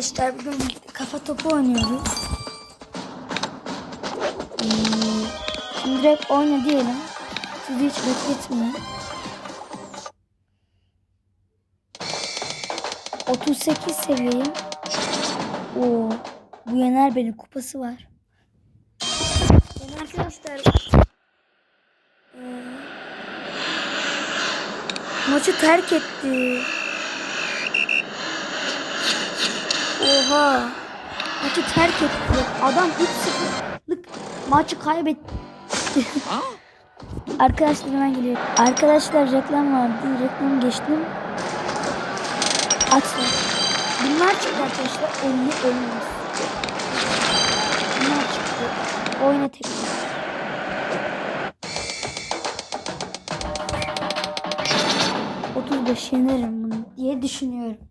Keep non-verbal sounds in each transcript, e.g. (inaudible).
arkadaşlar bugün kafa topu oynuyoruz. Hmm, Şimdi direkt oyna diyelim. Sizi hiç bekletmeyin. 38 seviyeyim. Oo, bu yener beni kupası var. Yani arkadaşlar ee, maçı terk etti. Oha. Maçı terk etti. Adam 3-0'lık maçı kaybetti. (laughs) Arkadaşlar hemen geliyor. Arkadaşlar reklam vardı. Reklamı geçtim. Açtım. Bunlar çıktı arkadaşlar. 50 ölmez. Bunlar çıktı. Oyna tekrar. Yenerim bunu diye düşünüyorum.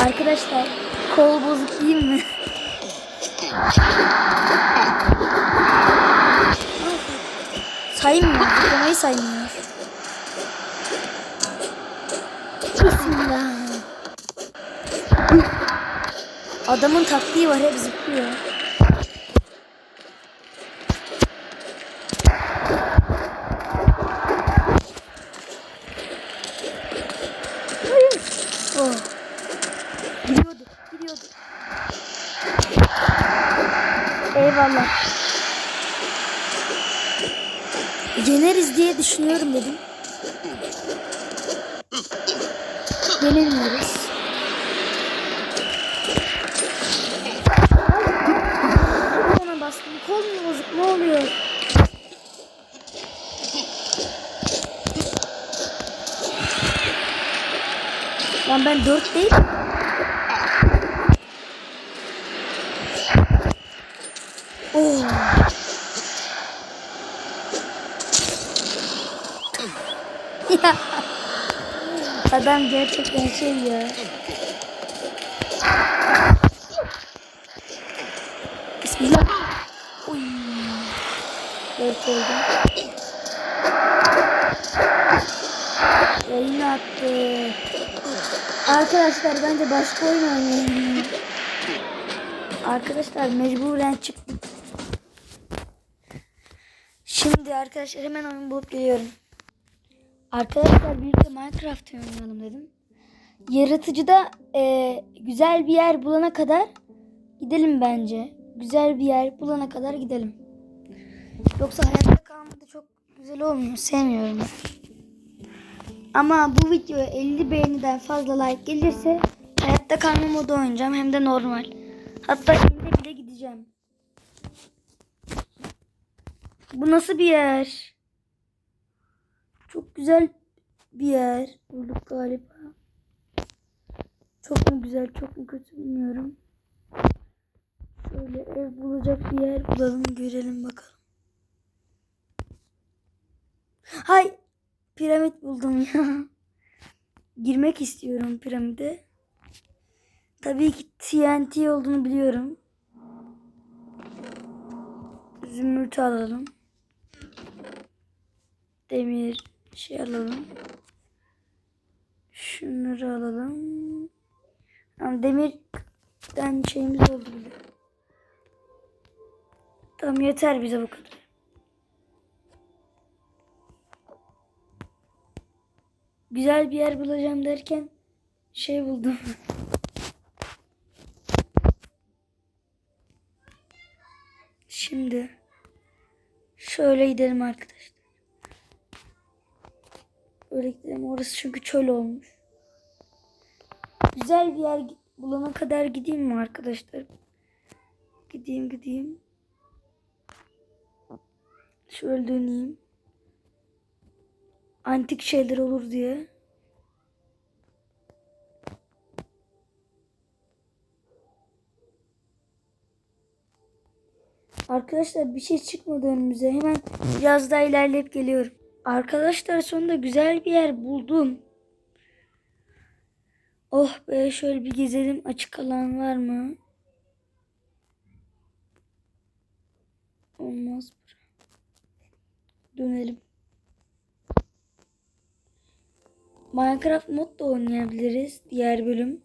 Arkadaşlar kol bozuk değil mi? saymıyor. Zıplamayı saymıyor. Bismillah. Adamın taktiği var hep zıplıyor. Yeneriz diye düşünüyorum dedim. Yenilmiyoruz. Ona bastım. Kol mu bozuk? Ne oluyor? Lan ben dört değil. Oh. Ya. Adam gerçekten şey ya. Bismillah. Uy. Dört oldu. Yayın attı. Arkadaşlar bence başka oyun oynayalım. Arkadaşlar mecburen çıktım. Şimdi arkadaşlar hemen oyun bulup geliyorum. Arkadaşlar birlikte Minecraft oynayalım dedim. Yaratıcıda e, güzel bir yer bulana kadar gidelim bence. Güzel bir yer bulana kadar gidelim. Yoksa hayatta kalmada çok güzel olmuyor. Sevmiyorum. Ama bu videoya 50 beğeniden fazla like gelirse hayatta kalma modu oynayacağım. Hem de normal. Hatta şimdi bile gideceğim. Bu nasıl bir yer? Çok güzel bir yer bulduk galiba. Çok mu güzel, çok mu kötü bilmiyorum. Şöyle ev bulacak bir yer bulalım, görelim bakalım. Hay, piramit buldum ya. (laughs) Girmek istiyorum piramide. Tabii ki TNT olduğunu biliyorum. Zümrüt alalım. Demir şey alalım. Şunları alalım. Tamam demirden şeyimiz oldu bile. Tamam yeter bize bu kadar. Güzel bir yer bulacağım derken şey buldum. (laughs) Şimdi şöyle gidelim arkadaşlar. Öyle gidelim. Orası çünkü çöl olmuş. Güzel bir yer bulana kadar gideyim mi arkadaşlar? Gideyim gideyim. Şöyle döneyim. Antik şeyler olur diye. Arkadaşlar bir şey çıkmadı önümüze. Hemen biraz daha ilerleyip geliyorum. Arkadaşlar sonunda güzel bir yer buldum. Oh be şöyle bir gezelim. Açık alan var mı? Olmaz. Dönelim. Minecraft mod da oynayabiliriz. Diğer bölüm.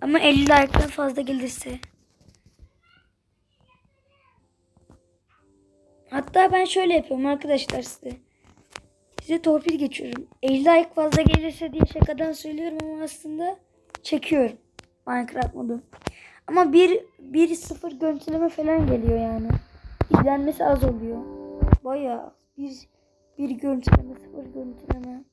Ama 50 like'dan fazla gelirse. Hatta ben şöyle yapıyorum arkadaşlar size. Size torpil geçiyorum. 50 like fazla gelirse diye şakadan söylüyorum ama aslında çekiyorum. Minecraft modu. Ama 1 1 0 görüntüleme falan geliyor yani. İzlenmesi az oluyor. Bayağı bir bir görüntüleme, sıfır görüntüleme.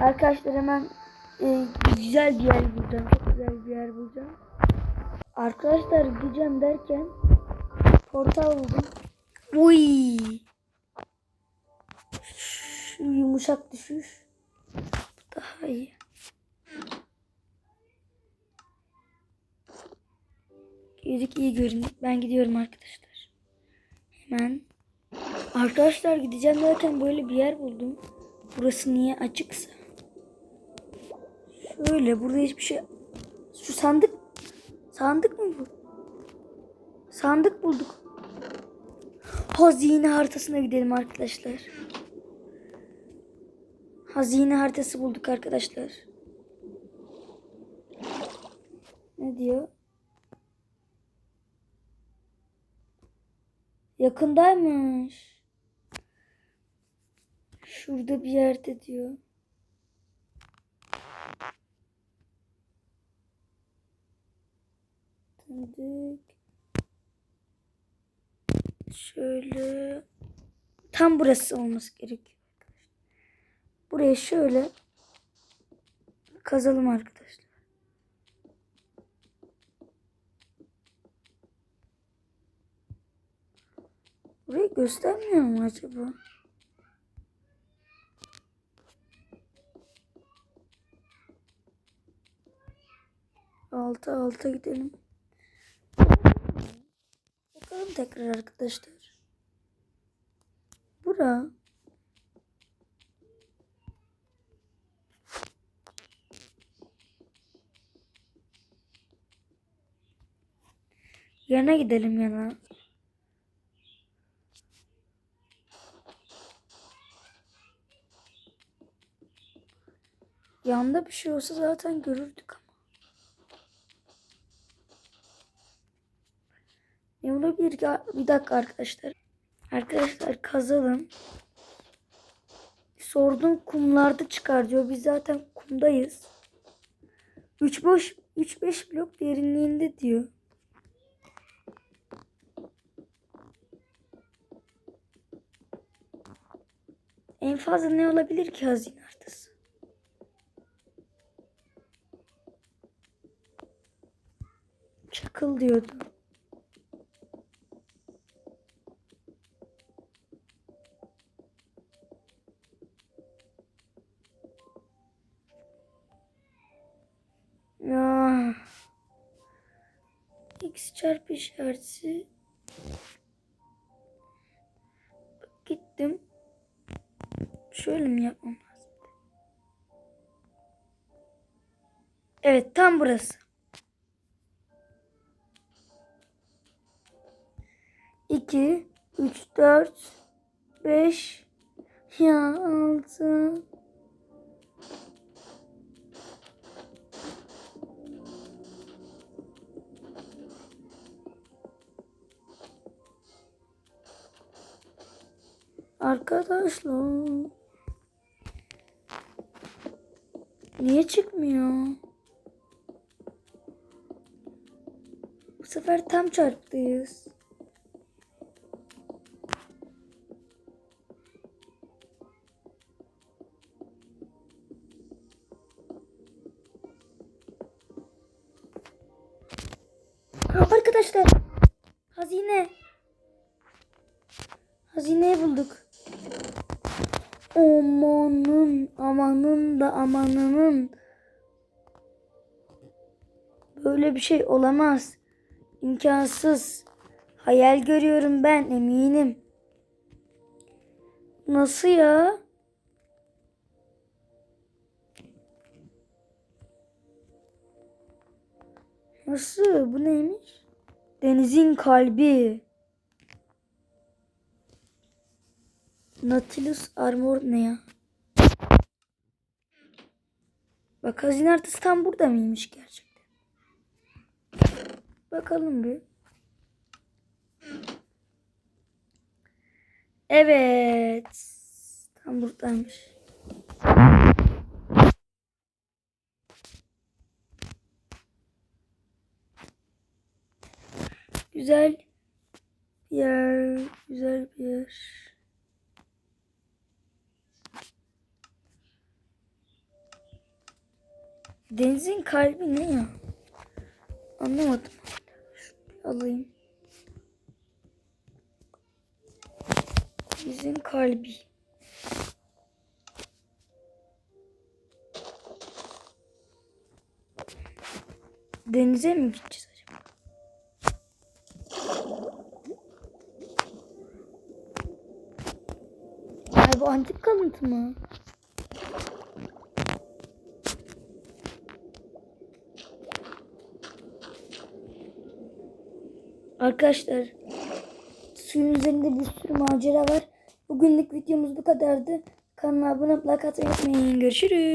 Arkadaşlar hemen e, güzel bir yer bulacağım. Çok güzel bir yer bulacağım. Arkadaşlar gideceğim derken portal buldum. Uy. Şu yumuşak düşüş. Bu daha iyi. Yedik iyi görünüyor. Ben gidiyorum arkadaşlar. Hemen. Arkadaşlar gideceğim derken böyle bir yer buldum. Burası niye açıksa. Şöyle burada hiçbir şey. Şu sandık. Sandık mı bu? Sandık bulduk. Hazine haritasına gidelim arkadaşlar. Hazine haritası bulduk arkadaşlar. Ne diyor? Yakındaymış. Şurada bir yerde diyor. Tanıdık. Şöyle. Tam burası olması gerekiyor. Buraya şöyle kazalım arkadaşlar. Burayı göstermiyor mu acaba? Altı alta gidelim. Tekrar arkadaşlar. Bura. Yana gidelim yana. Yanda bir şey olsa zaten görürdük ama. Ki? Bir dakika arkadaşlar. Arkadaşlar kazalım. Sordum kumlarda çıkar diyor. Biz zaten kumdayız. 3 boş 3 5 blok derinliğinde diyor. En fazla ne olabilir ki hazine haritası? Çakıl diyordu. Çarpı işareti. Gittim. Şöyle mi yapmam lazım? Evet tam burası. 2 3 4 5 ya 6 Arkadaşlar. Niye çıkmıyor? Bu sefer tam çarptıyız. Amanın amanın da amanının. Böyle bir şey olamaz. İmkansız. Hayal görüyorum ben eminim. Nasıl ya? Nasıl? Bu neymiş? Denizin kalbi. Nautilus Armor ne ya? Bak hazine haritası tam burada mıymış gerçekten? Bakalım bir. Evet. Tam buradaymış. Güzel bir yer. Güzel bir yer. Denizin kalbi ne ya? Anlamadım. Alayım. Denizin kalbi. Denize mi gideceğiz acaba? Ay bu antik kalıntı mı? Arkadaşlar suyun üzerinde bir sürü macera var. Bugünlük videomuz bu kadardı. Kanala abone olup like atmayı unutmayın. Görüşürüz.